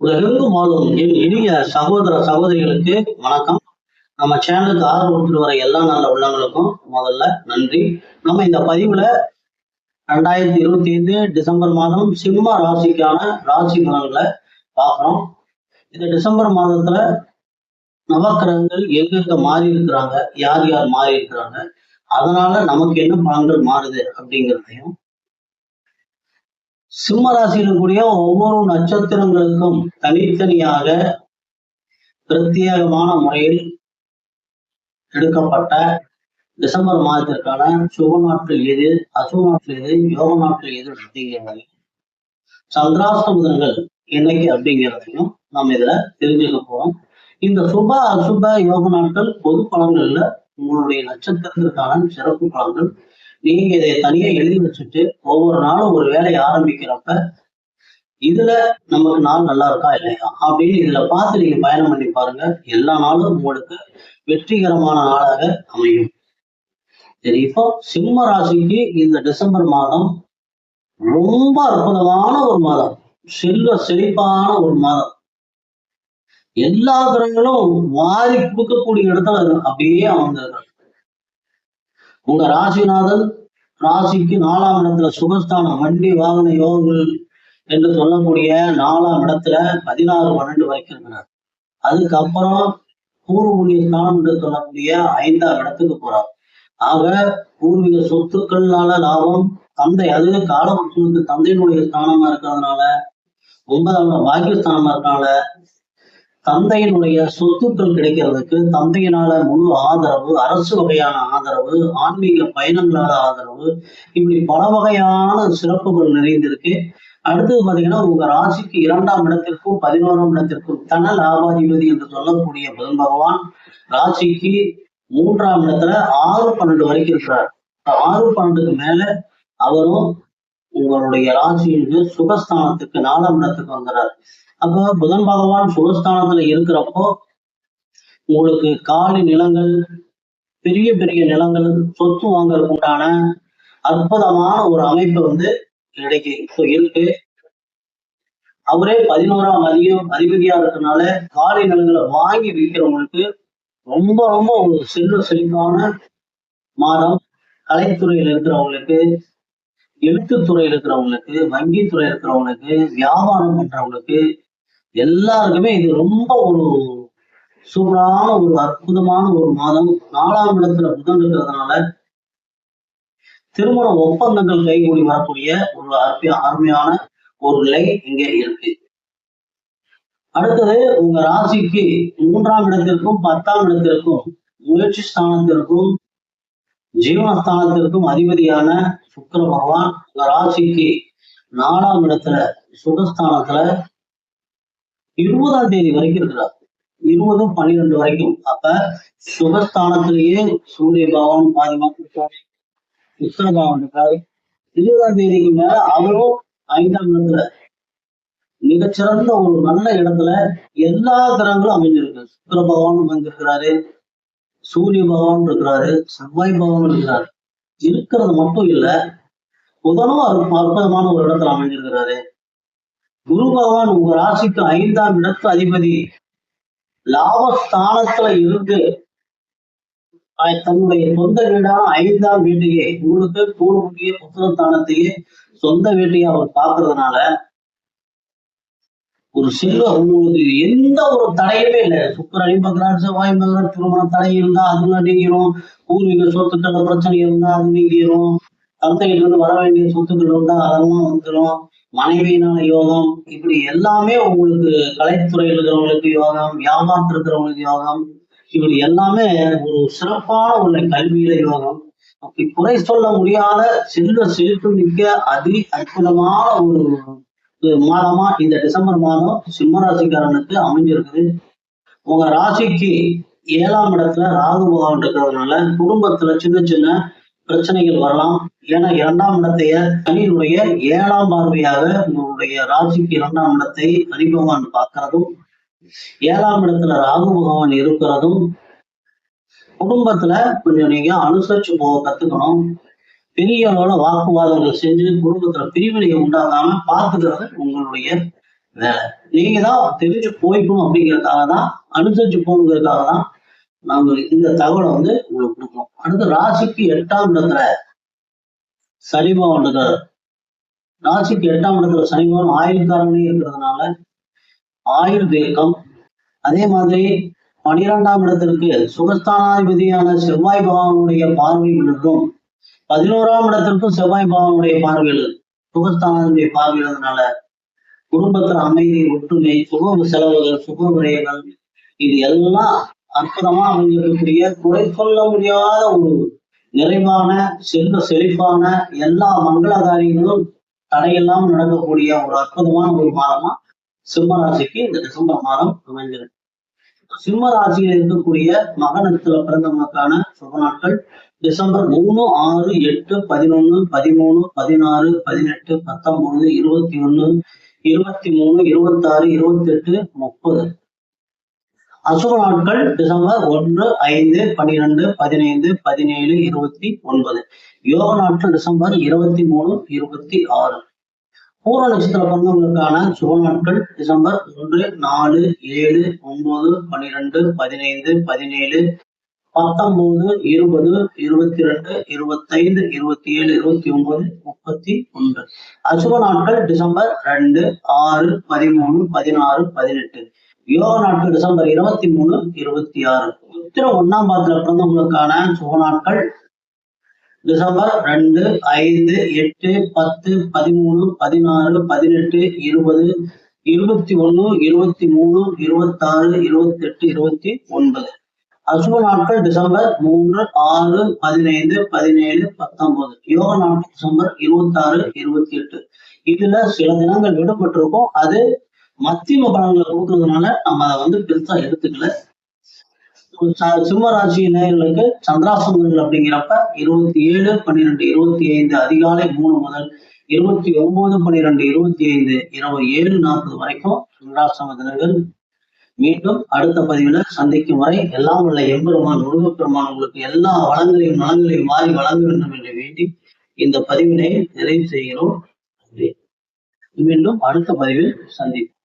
உலகெங்கும் வாழும் என் இனிய சகோதர சகோதரிகளுக்கு வணக்கம். நம்ம சேனலுக்கு ஆதரவு கொடுத்துட்டு வர எல்லா நல்ல உள்ளங்களுக்கும் முதல்ல நன்றி. நம்ம இந்த பதிவுல ரெண்டாயிரத்தி இருபத்தி ஐந்து டிசம்பர் மாதம் சிம்ம ராசிக்கான ராசி பலன்களை பார்க்குறோம். இந்த டிசம்பர் மாதத்துல நவக்கிரகங்கள் எங்கெங்க மாறி இருக்கிறாங்க யார் யார் மாறி இருக்கிறாங்க அதனால நமக்கு என்ன பலன்கள் மாறுது அப்படிங்கிறதையும் சிம்ம ராசியில் ஒவ்வொரு நட்சத்திரங்களுக்கும் தனித்தனியாக பிரத்யேகமான முறையில் எடுக்கப்பட்ட டிசம்பர் மாதத்திற்கான சுப நாட்கள் எது? அசுப நாட்கள் எது? யோக நாட்கள் எது? அப்படிங்கிறதையும் சந்திராஷ்டபுதங்கள் என்னைக்கு அப்படிங்கிறதையும் நம்ம இதுல தெரிஞ்சுக்க போறோம். இந்த சுப அசுப யோக நாட்கள் பொது பலன்கள்ல உங்களுடைய நட்சத்திரத்திற்கான சிறப்பு பலன்கள் நீங்க இதை தனியா எழுதி வச்சுட்டு ஒவ்வொரு நாளும் ஒரு வேலையை ஆரம்பிக்கிறப்ப இதுல நமக்கு நாள் நல்லா இருக்கா இல்லையா? அப்படின்னு இதுல பார்த்து நீங்க பயணம் பண்ணி பாருங்க. எல்லா நாளும் உங்களுக்கு வெற்றிகரமான நாளாக அமையும். சரி இப்போ சிம்ம ராசிக்கு இந்த டிசம்பர் மாதம் ரொம்ப அற்புதமான ஒரு மாதம். செல்வ செழிப்பான ஒரு மாதம். எல்லா கிரகங்களும் வாரி கொடுக்கக்கூடிய இடத்துல அப்படியே அமர்ந்திருக்கிறாங்க உங்க ராசிநாதன் ராசிக்கு நாலாம் இடத்துல சுகஸ்தானம் வண்டி வாகன யோகங்கள் என்று சொல்லக்கூடிய நாலாம் இடத்துல பதினாறு பன்னெண்டு வரைக்கும் இருக்கிறார். அதுக்கப்புறம் பூர்வீக ஸ்தானம் என்று சொல்லக்கூடிய ஐந்தாம் இடத்துக்கு போறார். ஆக பூர்வீக சொத்துக்கள்னால லாபம் தந்தை அது காலபுருஷனுக்கு தந்தையினுடைய ஸ்தானமா இருக்கிறதுனால ஒன்பதாம் இடம் பாக்கியஸ்தானமா இருக்கனால தந்தையினுடைய சொத்துக்கள் கிடைக்கிறதுக்கு தந்தையினால முழு ஆதரவு அரசு வகையான ஆதரவு ஆன்மீக பயணங்களால ஆதரவு இப்படி பல வகையான சிறப்புகள் நிறைந்திருக்கு. அடுத்தது பாத்தீங்கன்னா உங்க ராசிக்கு இரண்டாம் இடத்திற்கும் பதினோராம் இடத்திற்கும் தன லாபாதிபதி என்று சொல்லக்கூடிய புதன் பகவான் ராசிக்கு மூன்றாம் இடத்துல ஆறு பன்னெண்டு வரைக்கும் இருக்கிறார். ஆறு பன்னெண்டுக்கு மேல அவரும் உங்களுடைய ராசியிலிருந்து சுகஸ்தானத்துக்கு நாலாம் இடத்துக்கு வந்துடுறார் அப்போ புதன் பகவான் சுகஸ்தானத்துல இருக்கிறப்போ உங்களுக்கு காலி நிலங்கள் பெரிய பெரிய நிலங்கள் சொத்து வாங்கறதுக்கு உண்டான அற்புதமான ஒரு அமைப்பு வந்து கிடைக்கு இப்போ இருக்கு. அவரே பதினோராம் அதிகம் அதிபதியா இருக்கனால காலி நிலங்களை வாங்கி விற்கிறவங்களுக்கு ரொம்ப ரொம்ப ஒரு செல்வ செழிப்பான மாதம். கலைத்துறையில் இருக்கிறவங்களுக்கு எழுத்துத்துறையில் இருக்கிறவங்களுக்கு வங்கித்துறை இருக்கிறவங்களுக்கு வியாபாரம் பண்றவங்களுக்கு எல்லாருக்குமே இது ரொம்ப ஒரு சூப்பரான ஒரு அற்புதமான ஒரு மாதம். நாலாம் இடத்துல புதன் இருக்கிறதுனால திருமண ஒப்பந்தங்கள் கைகூடி வரக்கூடிய ஒரு அற்ப அருமையான ஒரு நிலை இங்கே இருக்கு. அடுத்தது உங்க ராசிக்கு மூன்றாம் இடத்திற்கும் பத்தாம் இடத்திற்கும் முயற்சி ஸ்தானத்திற்கும் ஜீவனஸ்தானத்திற்கும் அதிபதியான சுக்கர பகவான் உங்க ராசிக்கு நாலாம் இடத்துல சுகஸ்தானத்துல இருபதாம் தேதி வரைக்கும் இருக்கிறார். இருபது பன்னிரெண்டு வரைக்கும். அப்ப சுகஸ்தானத்திலேயே சூரிய பகவான் பாதிமா மாசம் இருக்காரு பகவான் இருக்காரு. இருபதாம் தேதிக்கு மேல அவரும் ஐந்தாம் இடத்துல. மிகச்சிறந்த ஒரு நல்ல இடத்துல எல்லா கிரகங்களும் அமைஞ்சிருக்கு. சுக்கர பகவான் அமைஞ்சிருக்கிறாரு. சூரிய பகவான் இருக்கிறாரு. செவ்வாய் பகவான் இருக்கிறாரு. இருக்கிறது மட்டும் இல்ல புதனும் அற்புதமான ஒரு இடத்துல அமைஞ்சிருக்கிறாரு. குரு பகவான் உங்க ராசிக்கு ஐந்தாம் இடத்து அதிபதி. லாபஸ்தானத்துல இருந்து தன்னுடைய சொந்த வீடான ஐந்தாம் வீட்டையே உங்களுக்கு பூர்வீக புத்திரஸ்தானத்தையே சொந்த வீட்டையே அவர் பார்க்கறதுனால ஒரு செல்வ உங்களுக்கு எந்த ஒரு தடையுமே இல்லை. சுக்கரனை பார்க்கிறார் செவ்வாய் பார்க்கிறார் திருமண தடை இருந்தா அதுல நீங்கிரும். பூர்வீக சொத்துக்கள் பிரச்சனை இருந்தா அது நீங்கிரும். தந்தையிலிருந்து வர வேண்டிய சொத்துக்கள் இருந்தா அதெல்லாம் வந்துடும் மனைவியினால யோகம் இப்படி எல்லாமே உங்களுக்கு கலைத்துறையில் இருக்கிறவங்களுக்கு யோகம் வியாபாரத்தில் இருக்கிறவங்களுக்கு யோகம் இப்படி எல்லாமே ஒரு சிறப்பான உள்ள கல்வியில யோகம். அப்படி குறை சொல்ல முடியாத செல்வ செழிப்பு மிக்க அதி அற்புதமான ஒரு ஒரு மாதமா இந்த டிசம்பர் மாதம் சிம்ம ராசிக்காரனுக்கு அமைஞ்சிருக்குது. உங்க ராசிக்கு ஏழாம் இடத்துல ராகு பகவான் இருக்கிறதுனால குடும்பத்துல சின்ன சின்ன பிரச்சனைகள் வரலாம். ஏன்னா இரண்டாம் இடத்தைய சனியினுடைய ஏழாம் பார்வையாக உங்களுடைய ராசிக்கு இரண்டாம் இடத்தை சனி பகவான் ஏழாம் இடத்துல ராகு பகவான் இருக்கிறதும் குடும்பத்துல கொஞ்சம் நீங்க அனுசரிச்சு போக கத்துக்கணும். பெரிய அளவுல வாக்குவாதங்கள் செஞ்சு குடும்பத்துல பிரிவினையை உண்டாகாம பார்த்துக்கிறது உங்களுடைய வேலை. நீங்க தான் தெரிஞ்சு போய்க்கணும் அப்படிங்கிறதுக்காக தான் அனுசரிச்சு போகணுங்கிறதுக்காக தான் நாங்க இந்த தகவலை வந்து உங்களுக்கு கொடுக்கணும். அடுத்து ராசிக்கு எட்டாம் இடத்துல சனி பகவான் ராசிக்கு எட்டாம் இடத்துல சனி பகவான் இருக்கிறதுனால ஆயுள் தேக்கம் அதே மாதிரி பனிரெண்டாம் இடத்திற்கு சுகஸ்தானாதிபதியான செவ்வாய் பகவானுடைய பார்வை இருக்கும் பதினோராம் இடத்திற்கும் செவ்வாய் பகவானுடைய பார்வையில் சுகஸ்தானாதிபதி பார்வையிடுறதுனால குடும்பத்துல அமைதி ஒற்றுமை சுக செலவுகள் சுக விரயங்கள் இது எல்லாம் அற்புதமா அமைஞ்சிருக்கக்கூடிய குறை சொல்ல முடியாத ஒரு நிறைவான செல்வ செழிப்பான எல்லா மங்கள காரியங்களும் தடையெல்லாம் நடக்கக்கூடிய ஒரு அற்புதமான ஒரு மாதமா சிம்ம ராசிக்கு இந்த டிசம்பர் மாதம் அமைஞ்சிருக்கு சிம்ம ராசியில் இருக்கக்கூடிய மகனத்துல பிறந்தவங்களுக்கான சுப நாட்கள் டிசம்பர் மூணு ஆறு எட்டு பதினொன்னு பதிமூணு பதினாறு பதினெட்டு பத்தொன்பது இருபத்தி ஒண்ணு இருபத்தி மூணு இருபத்தாறு இருபத்தி எட்டு முப்பது. அசுர நாட்கள் டிசம்பர் ஒன்று ஐந்து பன்னிரெண்டு பதினைந்து பதினேழு இருபத்தி ஒன்பது. யோக நாட்கள் டிசம்பர் இருபத்தி மூணு இருபத்தி ஆறு. பூர்வ நட்சத்திர பிறந்தவங்களுக்கான சுப நாட்கள் டிசம்பர் ஒன்று நாலு ஏழு ஒன்பது பன்னிரெண்டு பதினைந்து பதினேழு பத்தொன்பது இருபது இருபத்தி ரெண்டு இருபத்தைந்து இருபத்தி ஏழு இருபத்தி ஒன்பது முப்பத்தி ஒன்று. அசுப நாட்கள் டிசம்பர் ரெண்டு ஆறு பதிமூணு பதினாறு பதினெட்டு. யோக நாட்கள் டிசம்பர் இருபத்தி மூணு இருபத்தி ஆறு. உத்திர ஒன்னாம் பாதத்துல பிறந்தவங்களுக்கான சுக நாட்கள்? டிசம்பர் ரெண்டு ஐந்து எட்டு பத்து பதிமூணு பதினாறு பதினெட்டு இருபது இருபத்தி ஒண்ணு இருபத்தி மூணு இருபத்தாறு இருபத்தி எட்டு இருபத்தி ஒன்பது. அசுப நாட்கள் டிசம்பர் மூன்று ஆறு பதினைந்து பதினேழு பத்தொன்பது. யோக நாட்கள் டிசம்பர் இருபத்தாறு இருபத்தி எட்டு. இதுல சில தினங்கள் விடுபட்டிருக்கும். அது மத்தியம பலன்களை கொடுக்கறதுனால நம்ம அதை வந்து பெருசா எடுத்துக்கல. ச- சிம்ம ராசி நேயர்களுக்கு அப்படிங்கிறப்ப இருபத்தி ஏழு பன்னிரெண்டு இருபத்தி ஐந்து அதிகாலை மூணு முதல் இருபத்தி ஒன்பது பன்னிரெண்டு இருபத்தி ஐந்து இரவு ஏழு நாற்பது வரைக்கும் சந்திராசந்திரங்கள் மீண்டும் அடுத்த பதிவில சந்திக்கும் வரை எல்லாம் உள்ள எம்பெருமான் முருகப்பெருமான் உங்களுக்கு எல்லா வளங்களையும் நலங்களையும் மாறி வழங்க வேண்டும் என்று வேண்டி இந்த பதிவினை நிறைவு செய்கிறோம். மீண்டும் அடுத்த பதிவில் சந்திப்போம்.